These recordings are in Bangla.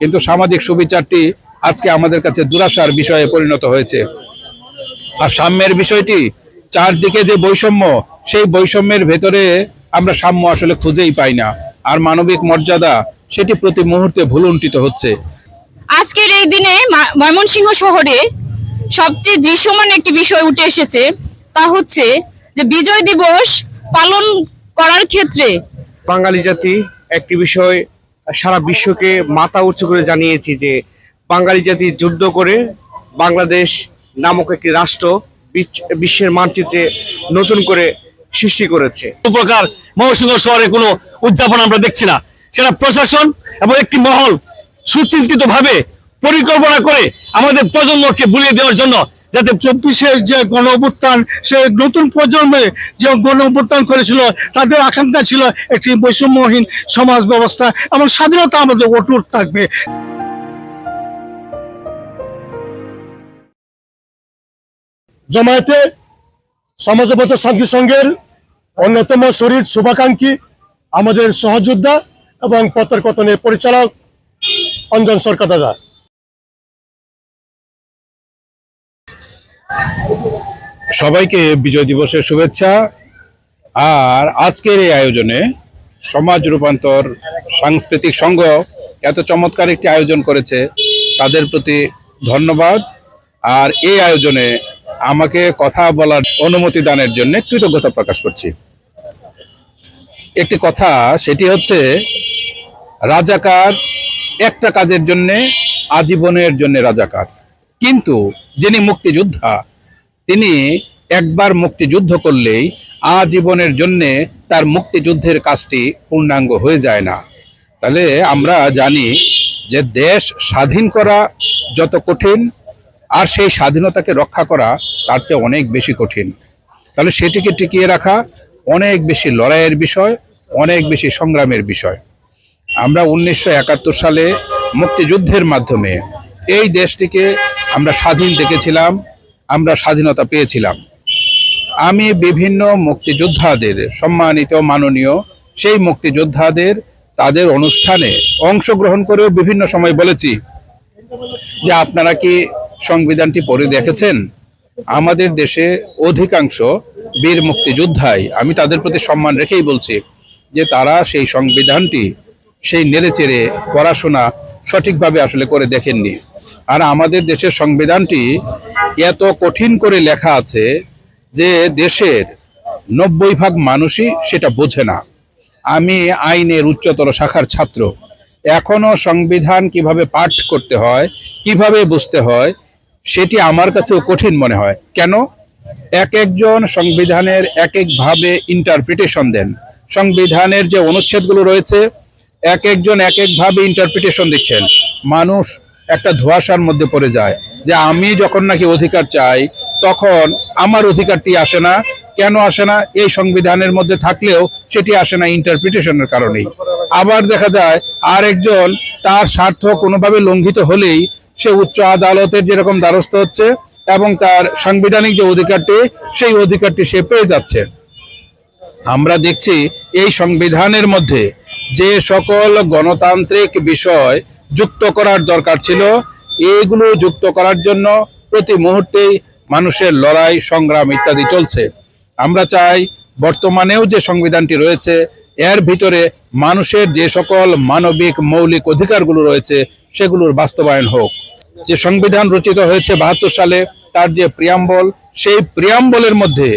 কিন্তু সামাজিক সুবিচারটি আজকে আমাদের কাছে দুরাশার বিষয়ে পরিণত হয়েছে। আর সাম্যের বিষয়টি চারদিকে যে বৈষম্য সেই বৈষম্যের ভেতরে আমরা সাম্য আসলে খুঁজেই পাই না। আর মানবিক মর্যাদা সেটি প্রতি মুহূর্তে ভুলুণ্ঠিত হচ্ছে। আজকের এই দিনে মা- ময়মনসিংহ শহরে সবচেয়ে দৃশ্যমান একটি বিষয় উঠে এসেছে তা হচ্ছে যে বিজয় দিবস পালন করার ক্ষেত্রে বাঙালি জাতি একটি বিষয় সারা বিশ্বকে মাথা উঁচু করে জানিয়েছি যে বাঙালি জাতি যুদ্ধ করে বাংলাদেশ নামক একটি রাষ্ট্র বিশ্বের মানচিত্রে নতুন করে সৃষ্টি করেছে। প্রকার মহসিংহ শহরে কোনো উদযাপন আমরা দেখছি না। সেটা প্রশাসন এবং একটি মহল সুচিন্তিত ভাবে পরিকল্পনা করে আমাদের প্রজন্মকে বুলিয়ে দেওয়ার জন্য যাতে চব্বিশের যে গণ অভ্যুত্থান সে নতুন প্রজন্মে যে গণ অভ্যুত্থান করেছিল, তাদের আকাঙ্ক্ষা ছিল একটি বৈষম্যহীন সমাজ ব্যবস্থা। এবং স্বাধীনতা আমাদের অটুট থাকবে। জমায়েতে সমাজবদ্ধ শান্তি সংঘের অন্যতম শরীর শুভাকাঙ্ক্ষী আমাদের সহযোদ্ধা এবং পত্রকথনের পরিচালক অঞ্জন সরকার দাদা। সবাইকে বিজয় দিবসের শুভেচ্ছা। আর আজকের এই আয়োজনে সমাজ রূপান্তর সাংস্কৃতিক সংঘ এত চমৎকার একটি আয়োজন করেছে, তাদের প্রতি ধন্যবাদ। আর এই আয়োজনে আমাকে কথা বলার অনুমতি দানের জন্য কৃতজ্ঞতা প্রকাশ করছি। একটি কথা, সেটি হচ্ছে রাজাকার একটা কাজের জন্যে, আজীবনের জন্য রাজাকার। কিন্তু যিনি মুক্তিযোদ্ধা, তিনি একবার মুক্তিযুদ্ধ করলেই আজীবনের জন্য তার মুক্তিযুদ্ধের কাজটি পূর্ণাঙ্গ হয়ে যায় না। তাহলে আমরা জানি যে দেশ স্বাধীন করা যত কঠিন আর সেই স্বাধীনতাকে রক্ষা করা তার চেয়ে অনেক বেশি কঠিন। তাহলে সেটিকে টিকিয়ে রাখা অনেক বেশি লড়াইয়ের বিষয়, অনেক বেশি সংগ্রামের বিষয়। আমরা উনিশশো একাত্তর সালে মুক্তিযুদ্ধের মাধ্যমে এই দেশটিকে আমরা স্বাধীন দেখেছিলাম, আমরা স্বাধীনতা পেয়েছিলাম। আমি বিভিন্ন মুক্তিযোদ্ধাদের, সম্মানিত, মাননীয়, সেই মুক্তিযোদ্ধাদের তাদের অনুষ্ঠানে অংশগ্রহণ করেও বিভিন্ন সময় বলেছি যে আপনারা কি সংবিধানটি পড়ে দেখেছেন? আমাদের দেশে অধিকাংশ বীর মুক্তিযোদ্ধাই, আমি তাদের প্রতি সম্মান রেখেই বলছি যে তারা সেই সংবিধানটি, সেই নেড়েচেড়ে পড়াশোনা সঠিকভাবে আসলে করে দেখেননি। আর আমাদের দেশের সংবিধানটি এত কঠিন করে লেখা আছে যে দেশের নব্বই ভাগ মানুষই সেটা বোঝে না। আমি আইনের উচ্চতর শাখার ছাত্র। এখনও সংবিধান কীভাবে পাঠ করতে হয়, কীভাবে বুঝতে হয়, সেটি আমার কাছেও কঠিন মনে হয়। কেন? এক একজন সংবিধানের এক একভাবে ইন্টারপ্রিটেশন দেন। সংবিধানের যে অনুচ্ছেদগুলো রয়েছে, এক একজন এক একভাবে ইন্টারপ্রিটেশন দিচ্ছেন। মানুষ একটা ধোঁয়াশার মধ্যে পড়ে যায় যে আমি যখন নাকি অধিকার চাই, তখন আমার অধিকারটি আসে না। কেন আসে না? এই সংবিধানের মধ্যে থাকলেও সেটি আসে না ইন্টারপ্রিটেশনের কারণেই। আবার দেখা যায় আরেকজন তার স্বার্থ কোনোভাবে লঙ্ঘিত হলেই সে উচ্চ আদালতের যেরকম দ্বারস্থ হচ্ছে এবং তার সাংবিধানিক যে অধিকারটি, সেই অধিকারটি সে পেয়ে যাচ্ছে। আমরা দেখছি এই সংবিধানের মধ্যে যে সকল গণতান্ত্রিক বিষয় যুক্ত করার দরকার ছিল। এইগুলো যুক্ত করার জন্য প্রতি মুহূর্তেই মানুষের লড়াই, সংগ্রাম ইত্যাদি চলছে। আমরা চাই বর্তমানেও যে সংবিধানটি রয়েছে, এর ভিতরে মানুষের যে সকল মানবিক, মৌলিক অধিকারগুলো রয়েছে, সেগুলোর বাস্তবায়ন হোক। যে সংবিধান রচিত হয়েছে বাহাত্তর সালে, তার যে প্রিয়াম্বল, সেই প্রিয়াম্বলের মধ্যে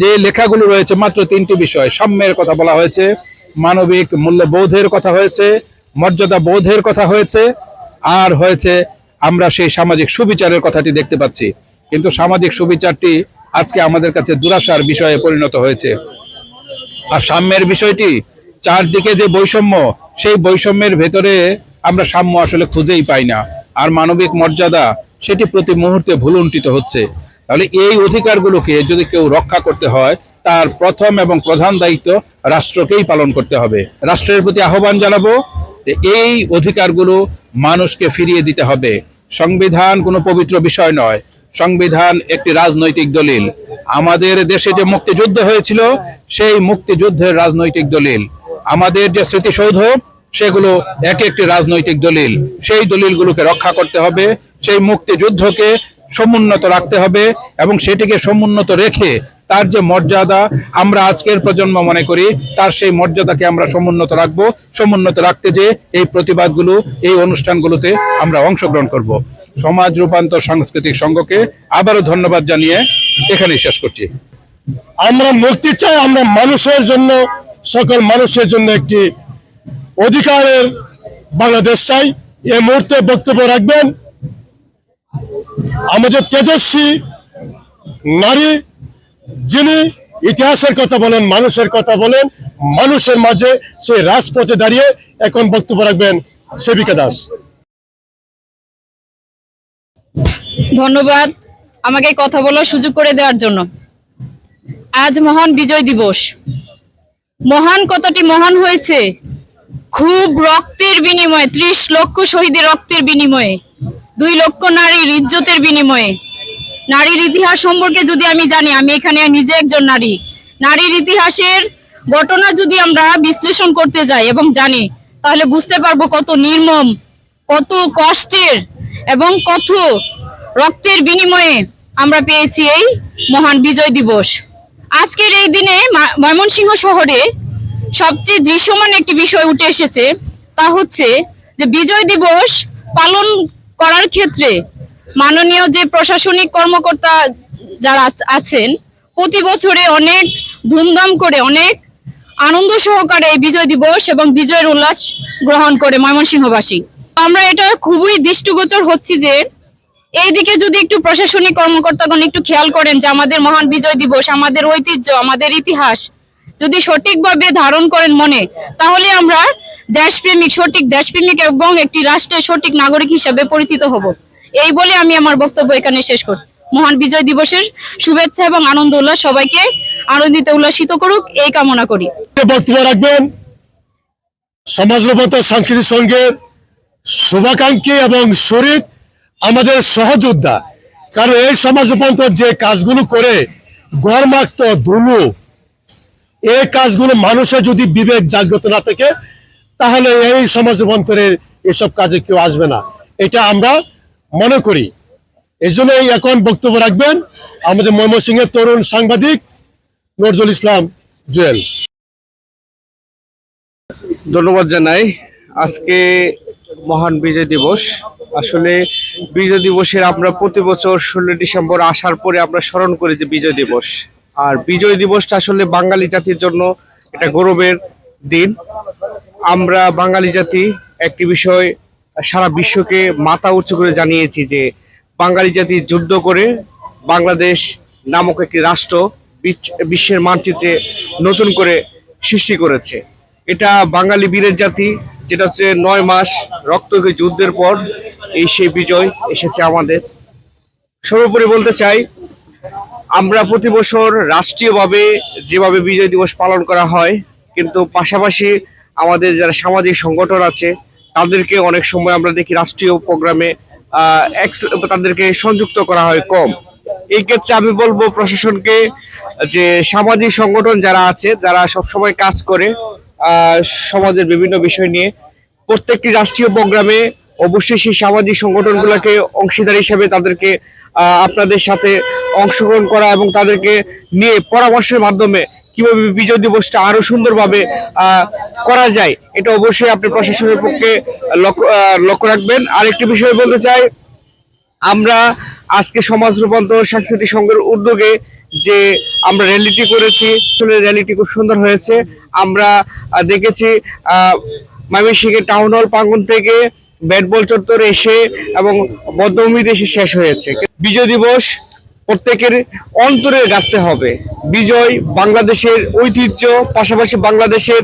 যে লেখাগুলো রয়েছে, মাত্র তিনটি বিষয়। সাম্যের কথা বলা হয়েছে, মানবিক মূল্যবোধের কথা হয়েছে মর্যাদা বোধের কথা হয়েছে, আর হয়েছে আমরা সেই সামাজিক সুবিচারের কথাটি দেখতে পাচ্ছি। কিন্তু সামাজিক সুবিচারটি আজকে আমাদের কাছে দুরাশার বিষয়ে পরিণত হয়েছে। আর সাম্যের বিষয়টি, চারদিকে যে বৈষম্য, সেই বৈষম্যের ভেতরে আমরা সাম্য আসলে খুঁজেই পাই না। আর মানবিক মর্যাদা, সেটি প্রতি মুহূর্তে ভুলুণ্ঠিত হচ্ছে। তাহলে এই অধিকারগুলোকে যদি কেউ রক্ষা করতে হয়, তার প্রথম এবং প্রধান দায়িত্ব রাষ্ট্রকেই পালন করতে হবে। রাষ্ট্রের প্রতি আহ্বান জানাব এই অধিকারগুলো মানুষকে ফিরিয়ে দিতে হবে। সংবিধান কোনো পবিত্র বিষয় নয়। সংবিধান একটি রাজনৈতিক দলিল। আমাদের দেশে যে মুক্তিযুদ্ধ হয়েছিল, সেই মুক্তিযুদ্ধের রাজনৈতিক দলিল। আমাদের যে স্মৃতিসৌধ, সেগুলো এক একটি রাজনৈতিক দলিল। সেই দলিলগুলোকে রক্ষা করতে হবে, সেই মুক্তিযুদ্ধকে সমুন্নত রাখতে হবে এবং সেটিকে সমুন্নত রেখে তার যে মর্যাদা আমরা আজকের প্রজন্ম মনে করি, তার সেই মর্যাদাকে আমরা সমুন্নত রাখব, সমুন্নত রাখতে যে এই প্রতিবাদগুলো, এই অনুষ্ঠানগুলোতে আমরা অংশগ্রহণ করব। সমাজ রূপান্তর সাংস্কৃতিক সংঘকে আবারও ধন্যবাদ জানিয়ে এখানেই শেষ করছি। আমরা মুক্তি চাই, আমরা মানুষের জন্য, সকল মানুষের জন্য একটি অধিকারের বাংলাদেশ চাই। এই মুহূর্তে বক্তব্য রাখবেন আমাদের তেজস্বী নারী যিনি ইতিহাসের কথা বলেন, মানুষের কথা বলেন, মানুষের মাঝে সেই রাজপথে দাঁড়িয়ে এখন বক্তব্য রাখবেন সেবিকা দাস। ধন্যবাদ আমাকে কথা বলার সুযোগ করে দেওয়ার জন্য। আজ মহান বিজয় দিবস। মহান কতটি মহান হয়েছে? খুব রক্তের বিনিময়ে, ত্রিশ লক্ষ শহীদের রক্তের বিনিময়ে, দুই লক্ষ নারীর ইজ্জতের বিনিময়ে। নারীর ইতিহাস সম্পর্কে যদি আমি জানি, আমি এখানে নিজে একজন নারী। নারীর ইতিহাসের ঘটনা যদি আমরা বিশ্লেষণ করতে যাই এবং জানি, তাহলে বুঝতে পারব কত নির্মম, কত কষ্টের এবং কত রক্তের বিনিময়ে আমরা পেয়েছি এই মহান বিজয় দিবস। আজকের এই দিনে ময়মনসিংহ শহরে সবচেয়ে দৃশ্যমান একটি বিষয় উঠে এসেছে, তা হচ্ছে যে বিজয় দিবস পালন করার ক্ষেত্রে মাননীয় যে প্রশাসনিক কর্মকর্তা যারা আছেন, প্রতি বছরে অনেক ধুমধাম করে, অনেক আনন্দ সহকারে এই বিজয় দিবস এবং বিজয়ের উল্লাস গ্রহণ করে ময়মনসিংহবাসী। আমরা এটা খুবই দৃষ্টিগোচর হচ্ছি যে, এইদিকে যদি একটু প্রশাসনিক কর্মকর্তাগণ একটু খেয়াল করেন যে আমাদের মহান বিজয় দিবস, আমাদের ঐতিহ্য, আমাদের ইতিহাস যদি সঠিকভাবে ধারণ করেন মনে, তাহলে আমরা দেশপ্রেমিক, সঠিক দেশপ্রেমিক এবং একটি রাষ্ট্রের সঠিক নাগরিক হিসাবে পরিচিত হব। এই বলে আমি আমার বক্তব্য এখানে শেষ করছি। মহান বিজয় দিবসের শুভেচ্ছা এবং আনন্দ উল্লাস সবাইকে। আনন্দিত, উল্লাসিত করুক, এই কামনা করি। বক্তব্য রাখবেন সমাজ রূপান্তর সাংস্কৃতিক সংঘের শুভাকাঙ্ক্ষী এবং শরীর আমাদের সহযোদ্ধা। কারণ এই সমাজ রূপান্তর যে কাজগুলো করে, গড়মাক্ত দুলু এই কাজগুলো মানুষের যদি বিবেক জাগ্রত না থাকে, তাহলে এই সমাজ রূপান্তরের এসব কাজে কেউ আসবে না। এটা আমরা মনে করি। এই জন্যই এখন বক্তব্য রাখবেন আমাদের ময়মনসিংহের তরুণ সাংবাদিক নজরুল ইসলাম জুয়েল। ধন্যবাদ জানাই। আজকে মহান বিজয় দিবস। আসলে বিজয় দিবসের আমরা প্রতি বছর ষোলো ডিসেম্বর আসার পরে আমরা স্মরণ করি যে বিজয় দিবস। আর বিজয় দিবসটা আসলে বাঙালি জাতির জন্য এটা গৌরবের দিন। আমরা বাঙালি জাতি একটি বিষয় সারা বিশ্বকে মাথা উঁচু করে জানিয়েছি যে বাঙালি জাতি যুদ্ধ করে বাংলাদেশ নামক একটি রাষ্ট্র বিশ্বের মানচিত্রে নতুন করে সৃষ্টি করেছে। এটা বাঙালি বীরের জাতি, যেটা হচ্ছে নয় মাস রক্তকে যুদ্ধের পর এই সেই বিজয় এসেছে আমাদের। সর্বোপরি বলতে চাই, আমরা প্রতি বছর রাষ্ট্রীয়ভাবে যেভাবে বিজয় দিবস পালন করা হয়, কিন্তু পাশাপাশি আমাদের যারা সামাজিক সংগঠন আছে তাদেরকে অনেক সময় আমরা দেখি রাষ্ট্রীয় প্রোগ্রামে তাদেরকে সংযুক্ত করা হয় কম। এই ক্ষেত্রে আমি বলব প্রশাসনকে যে সামাজিক সংগঠন যারা আছে, যারা সবসময় কাজ করে সমাজের বিভিন্ন বিষয় নিয়ে, প্রত্যেকটি রাষ্ট্রীয় প্রোগ্রামে অবশ্যই সেই সামাজিক সংগঠনগুলোকে অংশীদার হিসেবে তাদেরকে আপনাদের সাথে অংশগ্রহণ করা এবং তাদেরকে নিয়ে পরামর্শের মাধ্যমে কীভাবে বিজয় দিবসটা আরও সুন্দরভাবে করা যায়, এটা অবশ্যই আপনি প্রশাসনের পক্ষে লক্ষ্য রাখবেন। আরেকটি বিষয় বলতে চাই, আমরা আজকে সমাজ রূপান্তর সাংস্কৃতিক সংঘের উদ্যোগে যে আমরা র্যালিটি করেছি, আসলে র্যালিটি খুব সুন্দর হয়েছে। আমরা দেখেছি ময়মনসিংহের টাউন হল প্রাঙ্গন থেকে ব্যাট বল চত্বর এসে এবং বদ্ধভূমিতে এসে শেষ হয়েছে। বিজয় দিবস প্রত্যেকের অন্তরে গাঁথতে হবে। বিজয় বাংলাদেশের ঐতিহ্য, পাশাপাশি বাংলাদেশের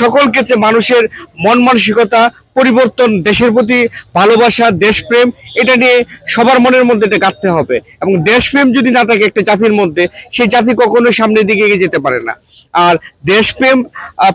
সকল ক্ষেত্রে মানুষের মন মানসিকতা, পরিবর্তন, দেশের প্রতি ভালোবাসা, দেশপ্রেম, এটা নিয়ে সবার মনের মধ্যে এটা গাঁথতে হবে। এবং দেশপ্রেম যদি না থাকে একটা জাতির মধ্যে, সেই জাতি কখনোই সামনের দিকে এগিয়ে যেতে পারে না। আর দেশপ্রেম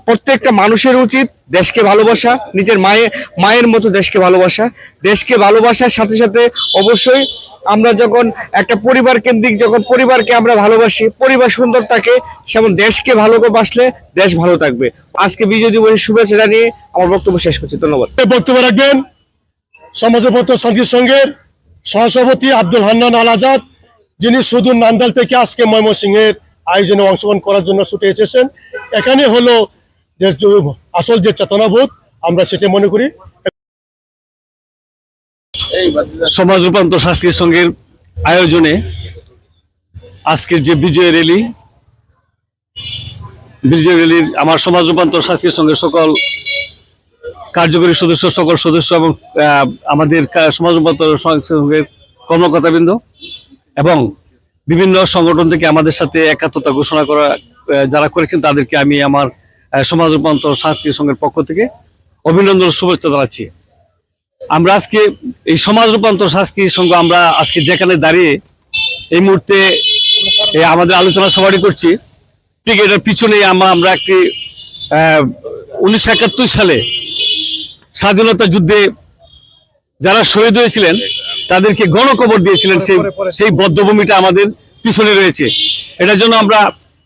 প্রত্যেকটা মানুষের উচিত দেশকে ভালোবাসা, নিজের মায়ের মায়ের মতো দেশকে ভালোবাসা। দেশকে ভালোবাসার সাথে সাথে অবশ্যই আমরা যখন একটা পরিবার কেন্দ্রিক যখন পরিবারকে আমরা ভালোবাসি, পরিবার সুন্দর থাকে, সেমন দেশকে ভালোবাসলে দেশ ভালো থাকবে। আজকে বিজয় দিবসের শুভেচ্ছা জানিয়ে আমার বক্তব্য শেষ করছি, ধন্যবাদ। বক্তব্য রাখবেন সমাজপত্র শান্তি সংঘের সহসভাপতি আব্দুল হান্নান আল আজাদ, যিনি সুদূর নান্দাল থেকে আজকে ময়মনসিংহের আয়োজনে অংশগ্রহণ করার জন্য ছুটে এসেছেন। এখানে হলো যে- আসল যে চেতনাবোধ, আমরা সেটা মনে করি। সমাজ রূপান্তর সাংস্কৃতিক সংঘের আয়োজনে আজকের যে বিজয় র্যালি, বিজয় র্যালির আমার সমাজ রূপান্তর সাংস্কৃতিক সংঘের সকল কার্যকরী সদস্য, সকল সদস্য এবং আমাদের সমাজ রূপান্তর সংঘের কর্মকর্তাবৃন্দ এবং বিভিন্ন সংগঠন থেকে আমাদের সাথে একাত্মতা ঘোষণা করা যারা করেছেন তাদেরকে আমি আমার সমাজ রূপান্তর সাংস্কৃতিক সংঘের পক্ষ থেকে অভিনন্দন শুভেচ্ছা জানাচ্ছি। আমরা আজকে এই সমাজ রূপান্তর সাংস্কৃতিক সংঘ আমরা আজকে যেখানে দাঁড়িয়ে এই মুহূর্তে আমাদের আলোচনা সবারই করছি, ঠিক এটার পিছনে আমরা আমরা একটি উনিশশো একাত্তর সালে স্বাধীনতা যুদ্ধে যারা শহীদ হয়েছিলেন, তাদেরকে গণকবর দিয়েছিলেন সেই সেই বদ্ধভূমিটা আমাদের পিছনে রয়েছে। এটার জন্য আমরা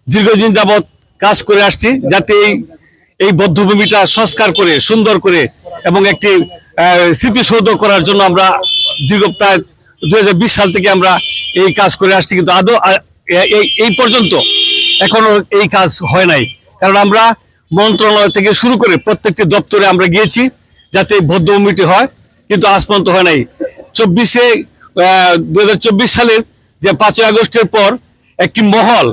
দীর্ঘদিন যাবৎ কাজ করে আসছি, যাতে এই এই বদ্ধভূমিটা সংস্কার করে, সুন্দর করে এবং একটি স্মৃতিসৌধ করার জন্য আমরা দীর্ঘ প্রায় দুই হাজার বিশ সাল থেকে আমরা এই কাজ করে আসছি। কিন্তু আদৌ এই- পর্যন্ত এখনও এই কাজ হয় নাই। কারণ আমরা মন্ত্রণালয় থেকে শুরু করে প্রত্যেকটি দপ্তরে আমরা গিয়েছি যাতে এই বদ্ধভূমিটি হয়, কিন্তু আজ পর্যন্ত হয় নাই। চব্বিশে দু হাজার চব্বিশ সালের যে পাঁচই আগস্টের পর একটি মহল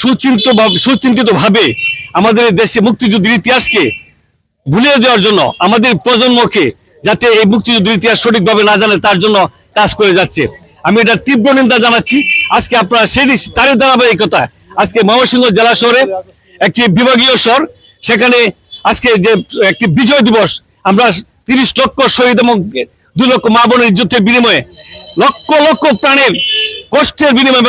সুচিন্ত সুচিন্তিত ভাবে আমাদের দেশে মুক্তিযুদ্ধের ইতিহাসকে ভুলিয়ে দেওয়ার জন্য, আমাদের প্রজন্মকে যাতে এই মুক্তিযুদ্ধের ইতিহাস সঠিকভাবে না জানে, তার জন্য কাজ করে যাচ্ছে। আমি এটা তীব্র নিন্দা জানাচ্ছি। আজকে আপনারা সেই তারই ধারাবাহিকতা আজকে ময়মনসিংহ জেলা শহরে একটি বিভাগীয় শহর, সেখানে আজকে যে একটি বিজয় দিবস, আমরা তিরিশ লক্ষ শহীদ এবং দুই লক্ষ মা বোনের যুদ্ধের বিনিময়ে লক্ষ লক্ষ প্রাণের কষ্টের বিনিময়ে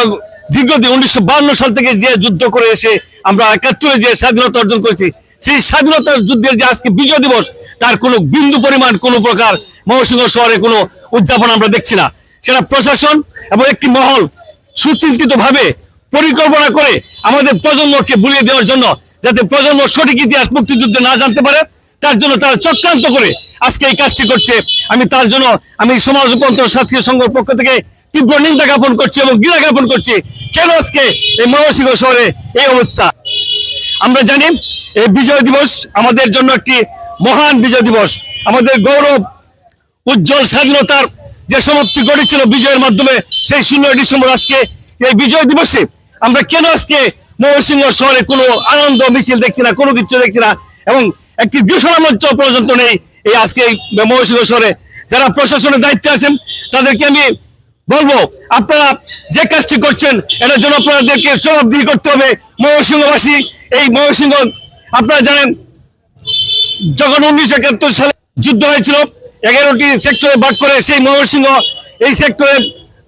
দীর্ঘদিন উনিশশো সাল থেকে যে যুদ্ধ করে এসে আমরা একাত্তরে যে স্বাধীনতা অর্জন করেছি, সেই স্বাধীনতার যুদ্ধের যে আজকে বিজয় দিবস, তার কোনো বিন্দু পরিমাণ, কোনো প্রকার মহসিংহ শহরে কোনো উদযাপন আমরা দেখছি না। সেটা প্রশাসন এবং একটি মহল সুচিন্তিত ভাবে পরিকল্পনা করে আমাদের প্রজন্মকে ভুলিয়ে দেওয়ার জন্য, যাতে প্রজন্ম সঠিক ইতিহাস মুক্তিযুদ্ধে না জানতে পারে, তার জন্য তারা চক্রান্ত করে আজকে এই কাজটি করছে। আমি তার জন্য আমি সমাজ রূপান্তর সাথী সংঘের পক্ষ থেকে তীব্র নিন্দা জ্ঞাপন করছি এবং গিরা জ্ঞাপন করছি। কেন আজকে এই ময়মনসিংহ শহরে এই অবস্থা? আমরা জানি এই বিজয় দিবস আমাদের জন্য একটি মহান বিজয় দিবস। আমাদের গৌরব, উজ্জ্বল স্বাধীনতার যে সমাপ্তি ঘটেছিল বিজয়ের মাধ্যমে সেই ষোলোই ডিসেম্বর আজকে এই বিজয় দিবসে আমরা কেন আজকে ময়মনসিংহ শহরে কোনো আনন্দ মিছিল দেখছি না, কোনো কিছু দেখছি না এবং একটি ঘোষণা মঞ্চ পর্যন্ত নেই এই আজকে ময়মনসিংহ শহরে। যারা প্রশাসনের দায়িত্বে আছেন, তাদেরকে আমি বলব, আপনারা যে কাজটি করছেন, এটার জন্য আপনাদেরকে জবাবদিহি করতে হবে ময়মনসিংহবাসী। এই ময়মনসিংহ, আপনারা জানেন, যখন উনিশশো একাত্তর সালে যুদ্ধ হয়েছিল, এগারোটি সেক্টরে ভাগ করে সেই ময়মনসিংহ এই সেক্টরে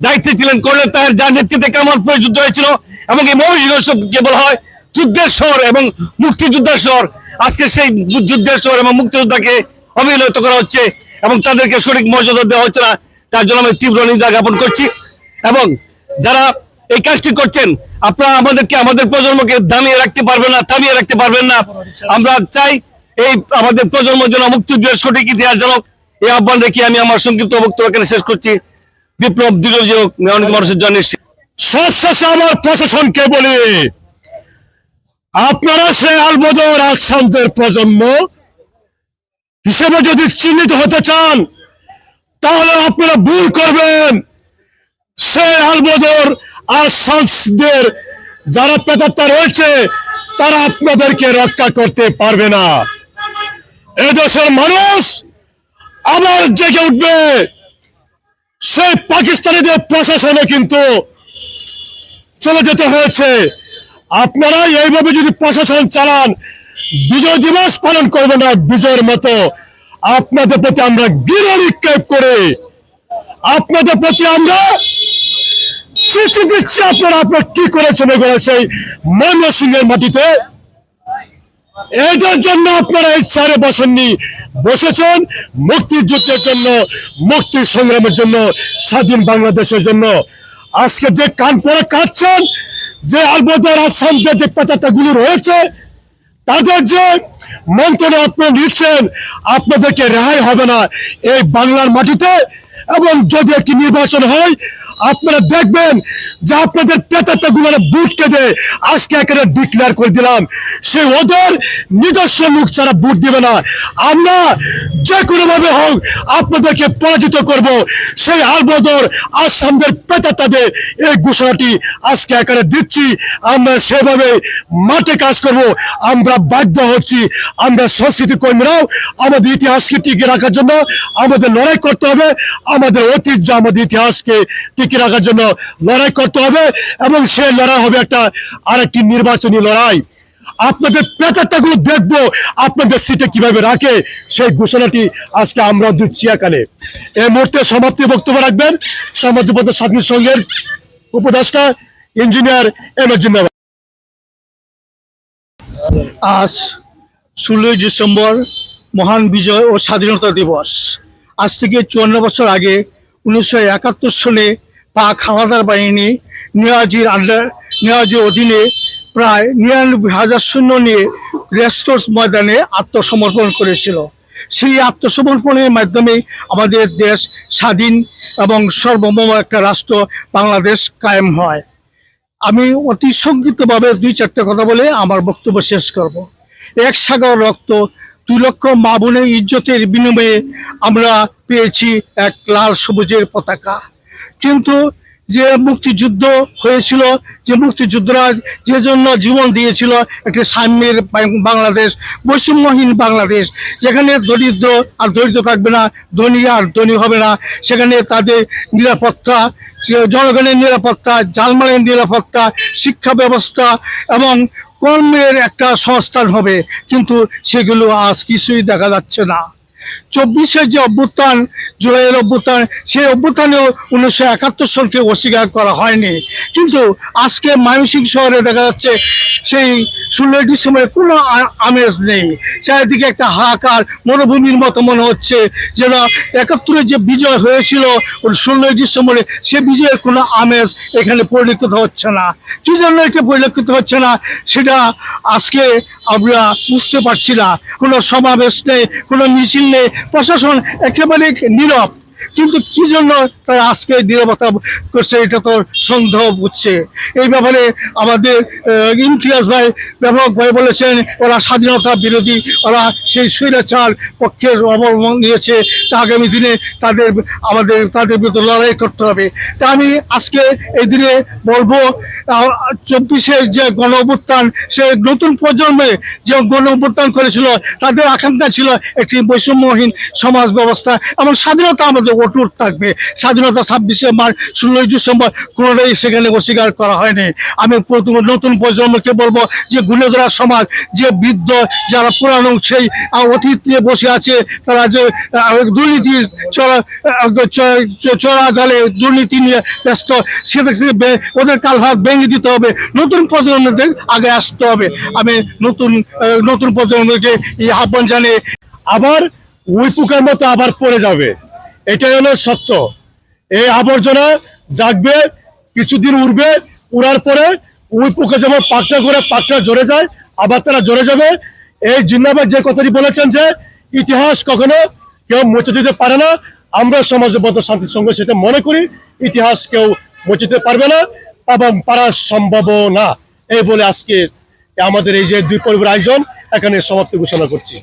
দায়িত্বে ছিলেন, করলে তার যার নেতৃত্বে কামালপুরে যুদ্ধ হয়েছিল এবং এই ময়মনসিংহকে বলা হয় যুদ্ধের শহর এবং মুক্তিযোদ্ধার শহর আজকে সেই যুদ্ধের শহর এবং মুক্তিযোদ্ধাকে অবহেলিত করা হচ্ছে এবং তাদেরকে সঠিক মর্যাদা দেওয়া হচ্ছে না। তার জন্য আমি তীব্র নিন্দা জ্ঞাপন করছি। এবং যারা এই কাজটি করছেন আপনারা আমাদেরকে আমাদের প্রজন্মকে দামিয়ে রাখতে পারবেন না থামিয়ে রাখতে পারবেন না। আমরা চাই এই আমাদের প্রজন্ম যেন মুক্তিযুদ্ধের সঠিক ইতিহাস জানক। এই আহ্বান রেখে আমি আমার সংক্ষিপ্ত বক্তব্য এখানে শেষ করছি। বিপ্লব হোক, মানুষের জন্য সবশেষে আমার প্রশাসনকে বলি আপনারা সে আলবদর শান্তের প্রজন্ম হিসেবে যদি চিহ্নিত হতে চান তাহলে আপনারা ভুল করবেন। সে আলবদর আর শান্সদের যারা প্রেতাত্মা রয়েছে, তারা আপনাদেরকে রক্ষা করতে পারবে না। এদেশের মানুষ আবার জেগে উঠবে। সেই পাকিস্তানিদের প্রশাসনে কিন্তু চলে যেতে হয়েছে। আপনারা এইভাবে যদি প্রশাসন চালান, বিজয় দিবস পালন করবে না, বিজয়ের মতো। আপনাদের প্রতি আমরা গৃহ নিক্ষেপ করে। আপনাদের প্রতি আমরা চিঠি দিচ্ছি, আপনারা আপনার কি করেছেন এগুলো সেই ময়মনসিংহের মাটিতে? এটার জন্য আপনারা এই সারে বসেননি, বসেছেন মুক্তিযুদ্ধের জন্য, মুক্তি সংগ্রামের জন্য, স্বাধীন বাংলাদেশের জন্য। আজকে যে কান পরে কাটছেন যে আলবদর আসামদের যে পাতাটাগুলো রয়েছে, তাদের যে মন্ত্রণা আপনি নিচ্ছেন আপনাদেরকে রেহাই হবে না এই বাংলার মাটিতে। এবং যদি একটি নির্বাচন হয় আপনারা দেখবেন যে আপনাদের পেতাটাগুলোর বুট কেটে আজকে এখানে ডিক্লেয়ার করে দিলাম। সে ওদের নিজস্ব মুখ ছাড়া বুট দিবে না। আমরা যে কোনো ভাবে হোক আপনাদেরকে পরাজিত করব। সেই আলবদর আসামদের পেতাটাদের এই ঘোষণাটি আজকে এখানে দিচ্ছি। আমরা সেভাবে মাঠে কাজ করব। আমরা বাধ্য হচ্ছি। আমরা সংস্কৃতি কর্মীরাও আমাদের ইতিহাসকে টিকে রাখার জন্য আমাদের লড়াই করতে হবে। আমাদের ঐতিহ্য আমাদের ইতিহাসকে টিকে রাখার জন্য লড়াই করতে হবে এবং সে লড়াই হবে একটা আরেকটি নির্বাচনী লড়াই। আপনাদের পেঁচাটাগুলো দেখব, আপনাদের সিটে কীভাবে রাখে সেই ঘোষণাটি আজকে আমরা এখানে। এই মুহূর্তে সমাপ্তি বক্তব্য রাখবেন সমাজপত স্বাধীন সংঘের উপদেষ্টা, ইঞ্জিনিয়ার এম জিন্দাবাদ আজ ষোলোই ডিসেম্বর মহান বিজয় ও স্বাধীনতা দিবস। আজ থেকে চুয়ান্ন বছর আগে উনিশশো একাত্তর সালে পাক হাওলাদার বাহিনী নিয়াজির আন্ডার নিয়াজির অধীনে প্রায় নিরানব্বই হাজার শূন্য নিয়ে রেসকোর্স ময়দানে আত্মসমর্পণ করেছিল। সেই আত্মসমর্পণের মাধ্যমে আমাদের দেশ স্বাধীন এবং সর্বময় একটা রাষ্ট্র বাংলাদেশ কায়েম হয়। আমি অতি সংক্ষিপ্তভাবে দুই চারটে কথা বলে আমার বক্তব্য শেষ করব। এক সাগর রক্ত, দুই লক্ষ মা বোনের ইজ্জতের বিনিময়ে আমরা পেয়েছি এক লাল সবুজের পতাকা। কিন্তু যে মুক্তিযুদ্ধ হয়েছিল, যে মুক্তিযুদ্ধরা যে জন্য জীবন দিয়েছিল, একটি সাম্যের বাংলাদেশ, বৈষম্যহীন বাংলাদেশ, যেখানে দরিদ্র আর দরিদ্র থাকবে না, ধনী আর ধনী হবে না, সেখানে তাদের নিরাপত্তা জনগণের নিরাপত্তা, জালমালের নিরাপত্তা, শিক্ষা ব্যবস্থা এবং কর্মের একটা সংস্থান হবে, কিন্তু সেগুলো আজ কিছুই দেখা যাচ্ছে না। চব্বিশের যে অভ্যুত্থান, জুলাইয়ের অভ্যুত্থান, সেই অভ্যুত্থানেও উনিশশো একাত্তর সালকে অস্বীকার করা হয়নি। কিন্তু আজকে ময়মনসিংহ শহরে দেখা যাচ্ছে সেই ষোলোই ডিসেম্বরের কোনো আমেজ নেই। চারিদিকে একটা হাহাকার, মরুভূমির মতো মনে হচ্ছে যেন একাত্তরের যে বিজয় হয়েছিল ষোলোই ডিসেম্বরে, সে বিজয়ের কোনো আমেজ এখানে পরিলক্ষিত হচ্ছে না। কি জন্য এটা পরিলক্ষিত হচ্ছে না, সেটা আজকে আমরা বুঝতে পারছি না। কোনো সমাবেশ নেই, কোনো মিছিল নেই প্রশাসন একেবারে নীরব। কিন্তু কি জন্য তারা আজকে নিরাপত্তা করছে এটা তো সন্দেহ বুঝছে এই ব্যাপারে আমাদের ইমতিয়াজ ভাই, ব্যাপক ভাই বলেছেন, ওরা স্বাধীনতা বিরোধী, ওরা সেই স্বৈরাচার পক্ষের অবলম্বন নিয়েছে। তা আগামী দিনে তাদের, আমাদের, তাদের বিরুদ্ধে লড়াই করতে হবে। তা আমি আজকে এই দিনে বলব চব্বিশের যে গণ অভ্যুত্থান, সে নতুন প্রজন্মে যে গণ অভ্যুত্থান করেছিল, তাদের আকাঙ্ক্ষা ছিল একটি বৈষম্যহীন সমাজ ব্যবস্থা। এবং স্বাধীনতা আমাদের অটুট থাকবে। স্বাধীনতা ছাব্বিশে মার্চ, ষোলোই ডিসেম্বর কোনোটাই সেখানে অস্বীকার করা হয়নি। আমি নতুন প্রজন্মকে বলব যে গুণেধরা সমাজ, যে বৃদ্ধ যারা পুরানো সেই অতীত নিয়ে বসে আছে, তারা যে দুর্নীতির চড়া জালে দুর্নীতি নিয়ে ব্যস্ত সেটা ওদের কাল হাত ভেঙে দিতে হবে। নতুন প্রজন্মদের আগে আসতে হবে। আমি নতুন নতুন প্রজন্মকে এই আহ্বান জানিয়ে আবার উই পোকার মতো আবার পড়ে যাবে। এটাই হলো সত্য। এই আবর্জনা জাগবে, কিছুদিন উড়বে, উড়ার পরে উই পোকা যেমন পাকটা করে পাকটা জড়ে যায়, আবার তারা জড়ে যাবে। এই জিন্দাবাদ যে কথাটি বলেছেন যে, ইতিহাস কখনো কেউ মুছে দিতে পারে না। আমরা সমাজবদ্ধ শান্তি সঙ্গে সেটা মনে করি, ইতিহাস কেউ মুছে দিতে পারবে না। এবং পারা সম্ভব না। এই বলে আজকে আমাদের এই যে দুই পর্বের আয়োজন, এখানে সমাপ্তি ঘোষণা করছি।